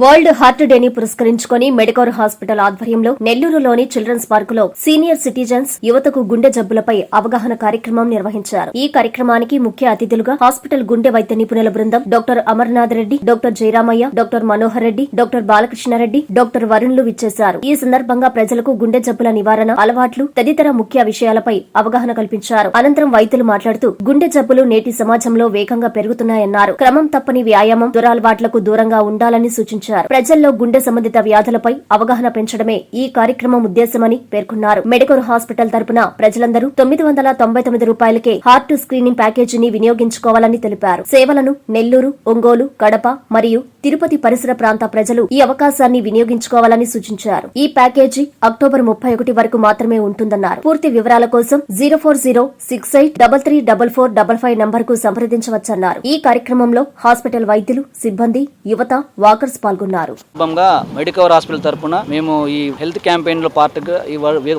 World heart డేని పురస్కరించుకొని Medicore hospital ఆధ్వర్యంలో నెల్లూరులోని చిల్డ్రన్స్ పార్కులో సీనియర్ సిటిజన్స్ యువతకు గుండె జబ్బులపై అవగాహన కార్యక్రమం నిర్వహించారు. ఈ కార్యక్రమానికి ముఖ్య అతిథులుగా హాస్పిటల్ గుండె వైద్య నిపుణుల బృందం doctor Amarnath Reddy doctor Jayaramaiah doctor Manohar Reddy doctor Balakrishnareddy doctor వరుణ్లు విచ్చేశారు. ఈ సందర్భంగా ప్రజలకు గుండె జబ్బుల నివారణ అలవాట్లు తదితర ముఖ్య విషయాలపై అవగాహన కల్పించారు. అనంతరం వైద్యులు మాట్లాడుతూ గుండె జబ్బులు నేటి సమాజంలో వేగంగా పెరుగుతున్నాయన్నారు. క్రమం తప్పని వ్యాయామం దురాలవాట్లకు దూరంగా ఉండాలని సూచించారు. ప్రజల్లో గుండె సంబంధిత వ్యాధులపై అవగాహన పెంచడమే ఈ కార్యక్రమం ఉద్దేశమని పేర్కొన్నారు. మెడికల్ హాస్పిటల్ తరపున ప్రజలందరూ తొమ్మిది వందల తొంభై తొమ్మిది రూపాయలకే హార్ట్ స్క్రీనింగ్ ప్యాకేజీని వినియోగించుకోవాలని తెలిపారు. సేవలను నెల్లూరు ఒంగోలు కడప మరియు తిరుపతి పరిసర ప్రాంత ప్రజలు ఈ అవకాశాన్ని వినియోగించుకోవాలని సూచించారు. ఈ ప్యాకేజీ అక్టోబర్ ముప్పై ఒకటి వరకు మాత్రమే ఉంటుందన్నారు. పూర్తి వివరాల కోసం zero four zero six eight double three double four double five నంబర్కు సంప్రదించవచ్చన్నారు. ఈ కార్యక్రమంలో హాస్పిటల్ వైద్యులు సిబ్బంది యువత వాకర్స్ పాల్గొన్నారు. మెడికవర్ హాస్పిటల్ తరపున మేము ఈ హెల్త్ క్యాంపెయిన్లో పార్ట్గా ఈ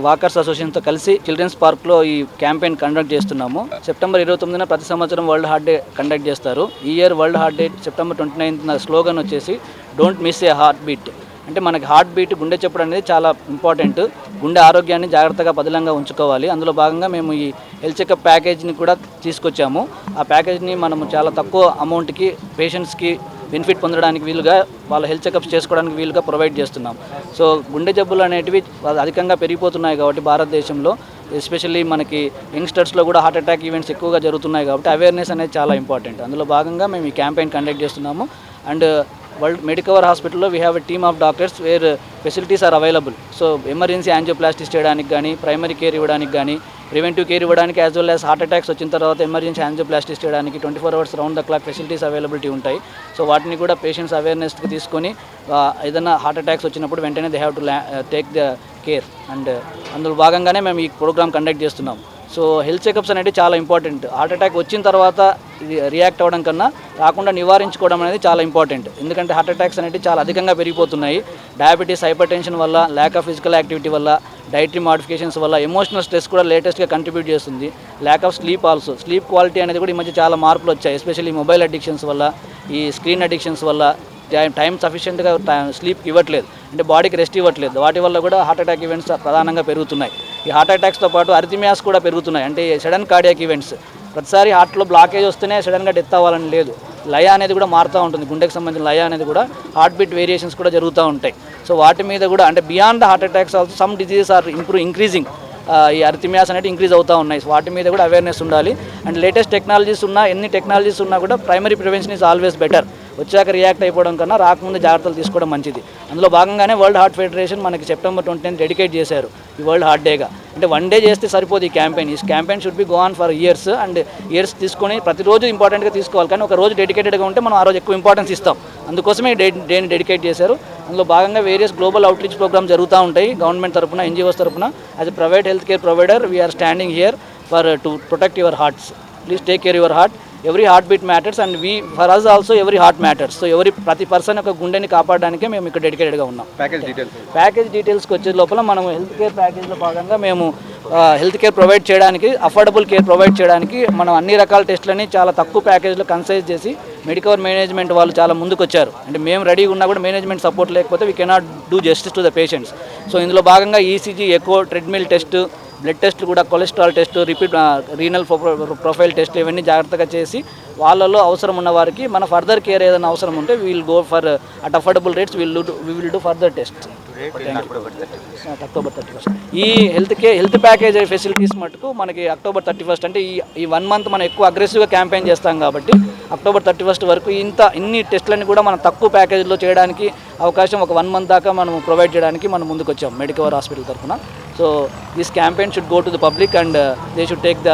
వాకర్స్ అసోసియేషన్తో కలిసి చిల్డ్రన్స్ పార్క్లో ఈ క్యాంపెయిన్ కండక్ట్ చేస్తున్నాము. సెప్టెంబర్ ఇరవై తొమ్మిదిన ప్రతి సంవత్సరం వరల్డ్ హార్ట్ డే కండక్ట్ చేస్తారు. ఈ year world heart day September twenty ninth slogan వచ్చేసి don't miss a heart beat అంటే మనకి హార్ట్ బీట్ గుండె చెప్పడం అనేది చాలా ఇంపార్టెంట్ గుండె ఆరోగ్యాన్ని జాగ్రత్తగా పదిలంగా ఉంచుకోవాలి. అందులో భాగంగా మేము ఈ హెల్త్ చెకప్ ప్యాకేజ్ని కూడా తీసుకొచ్చాము. ఆ ప్యాకేజ్ని మనము చాలా తక్కువ అమౌంట్కి పేషెంట్స్కి బెనిఫిట్ పొందడానికి వీలుగా వాళ్ళ హెల్త్ చెకప్స్ చేసుకోవడానికి వీలుగా ప్రొవైడ్ చేస్తున్నాం. సో గుండె జబ్బులు అనేటివి అధికంగా పెరిగిపోతున్నాయి కాబట్టి భారతదేశంలో ఎస్పెషల్లీ మనకి యంగ్స్టర్స్లో కూడా హార్ట్ అటాక్ ఈవెంట్స్ ఎక్కువగా జరుగుతున్నాయి కాబట్టి అవేర్నెస్ అనేది చాలా ఇంపార్టెంట్ అందులో భాగంగా మేము ఈ క్యాంపెయిన్ కండక్ట్ చేస్తున్నాము. అండ్ వరల్డ్ మెడికవర్ హాస్పిటల్లో we have a team of doctors where facilities are available so emergency angioplasties చేయడానికి కానీ ప్రైమరీ కేర్ ఇవ్వడానికి కానీ ప్రివెంటివ్ కేర్ ఇవ్వడానికి as well as heart attacks వచ్చిన తర్వాత ఎమర్జెన్సీ యాంజియోప్లాస్టిస్ చేయడానికి twenty four hours round the clock facilities availability ఉంటాయి. So వాటిని కూడా పేషెంట్స్ అవేర్నెస్కి తీసుకొని ఏదైనా హార్ట్ అటాక్స్ వచ్చినప్పుడు వెంటనే they have to take the care and అందులో భాగంగానే మేము ఈ ప్రోగ్రామ్ కండక్ట్ చేస్తున్నాం సో హెల్త్ చెకప్స్ అనేది చాలా ఇంపార్టెంట్. హార్ట్ అటాక్ వచ్చిన తర్వాత ఇది రియాక్ట్ అవ్వడం కన్నా రాకుండా నివారించుకోవడం అనేది చాలా ఇంపార్టెంట్. ఎందుకంటే హార్ట్ అటాక్స్ అనేవి చాలా అధికంగా పెరిగిపోతున్నాయి. డయాబెటీస్ హైపర్ టెన్షన్ వల్ల ల్యాక్ ఆఫ్ ఫిజికల్ యాక్టివిటీ వల్ల డైటరీ మాడిఫికేషన్స్ వల్ల ఎమోషనల్ స్ట్రెస్ కూడా లేటెస్ట్గా కంట్రిబ్యూట్ చేస్తుంది. Lack of sleep also sleep quality అనేది కూడా ఈ మధ్య చాలా మార్పులు వచ్చాయి. ఎస్పెషల్లీ మొబైల్ అడిక్షన్స్ వల్ల ఈ స్క్రీన్ అడిక్షన్స్ వల్ల టైం టైం సఫిషియెంట్గా స్లీప్ ఇవ్వట్లేదు. అంటే బాడీకి రెస్ట్ ఇవ్వట్లేదు. వాటి వల్ల కూడా హార్ట్ అటాక్ ఈవెంట్స్ ప్రధానంగా పెరుగుతున్నాయి. ఈ హార్ట్ అటాక్స్తో పాటు అరిథిమియాస్ కూడా పెరుగుతున్నాయి. అంటే సడన్ కార్డియాక్ ఈవెంట్స్. ప్రతిసారి హార్ట్లో బ్లాకేజ్ వస్తేనే సడన్గా డెత్ అవ్వాలని లేదు. లయ అనేది కూడా మారుతూ ఉంటుంది. గుండెకి సంబంధించిన లయ అనేది కూడా హార్ట్ బీట్ వేరియేషన్స్ కూడా జరుగుతూ ఉంటాయి. సో వాటి మీద కూడా అంటే beyond the heart attacks also some diseases are improve increasing. ఈ అర్థమియాస్ అనేది ఇంక్రీజ్ అవుతూ ఉన్నాయి. సో వాటి మీద కూడా అవేర్నెస్ ఉండాలి. అండ్ లేటెస్ట్ టెక్నాలజీస్ ఉన్నా ఎన్ని టెక్నాలజీస్ ఉన్నా కూడా primary prevention is always better. వచ్చాక రియాక్ట్ అయిపోవడం కన్నా రాకముందు జాగ్రత్తలు తీసుకోవడం మంచిది. అందులో భాగంగానే వరల్డ్ హార్ట్ ఫెడరేషన్ మనకి సెప్టెంబర్ ట్వంటీ డెడికేట్ చేశారు ఈ వరల్డ్ హార్ట్ డేగా అంటే వన్ డే చేస్తే సరిపోదు ఈ క్యాంపెయిన్ ఈ campaign should be go on for years and years తీసుకొని ప్రతిరోజు ఇంపార్టెంట్గా తీసుకోవాలి. కానీ ఒక రోజు డెడికేటెడ్గా ఉంటే మనం ఆ రోజు ఎక్కువ ఇంపార్టెన్స్ ఇస్తాం. అందుకోసమే ఈ డే డేని డెడికేట్ చేశారు. అందులో భాగంగా వేరియస్ గ్లోబల్ అవుట్రీచ్ ప్రోగ్రామ్ జరుగుతూ ఉంటాయి. గవర్నమెంట్ తరపున ఎన్జిఓస్ తరఫున as private health care provider we are standing here for to protect your hearts please take care your heart every heart beat matters and we for us also every heart matters so ఎవరి ప్రతి person యొక్క గుండెని కాపాడడానికే మేము ఇక్కడ డెడికేటెడ్గా ఉన్నాం. Package details package డీటెయిల్స్కి వచ్చే లోపల మనం హెల్త్ కేర్ ప్యాకేజ్లో భాగంగా మేము హెల్త్ కేర్ ప్రొవైడ్ చేయడానికి అఫోర్డబుల్ కేర్ ప్రొవైడ్ చేయడానికి మనం అన్ని రకాల టెస్టులని చాలా తక్కువ ప్యాకేజ్లో కన్సైజ్ చేసి మెడికవర్ మేనేజ్మెంట్ వాళ్ళు చాలా ముందుకు వచ్చారు అంటే మేము రెడీగా ఉన్నా కూడా మేనేజ్మెంట్ సపోర్ట్ లేకపోతే we cannot do justice to the patients so ఇందులో భాగంగా ఈసీజీ ఎక్కువ ట్రెడ్మిల్ టెస్ట్ బ్లడ్ టెస్ట్ కూడా cholesterol test repeat renal profile test ఇవన్నీ జాగ్రత్తగా చేసి వాళ్ళలో అవసరం ఉన్న వారికి మన ఫర్దర్ కేర్ ఏదైనా అవసరం ఉంటే we'll go for at affordable rates will we will do further test. October thirty first ఈ హెల్త్ కే హెల్త్ ప్యాకేజ్ ఫెసిలిటీస్ మటుకు మనకి అక్టోబర్ థర్టీ ఫస్ట్ అంటే ఈ ఈ వన్ మంత్ మనం ఎక్కువ అగ్రెసివ్గా క్యాంపెయిన్ చేస్తాం కాబట్టి అక్టోబర్ థర్టీ ఫస్ట్ వరకు ఇంత ఇన్ని టెస్ట్లన్నీ కూడా మనం తక్కువ ప్యాకేజ్లో చేయడానికి అవకాశం ఒక వన్ మంత్ దాకా మనం ప్రొవైడ్ చేయడానికి మనం ముందుకు వచ్చాం మెడికవర్ హాస్పిటల్ తరఫున. So this campaign should go to the public and they should take the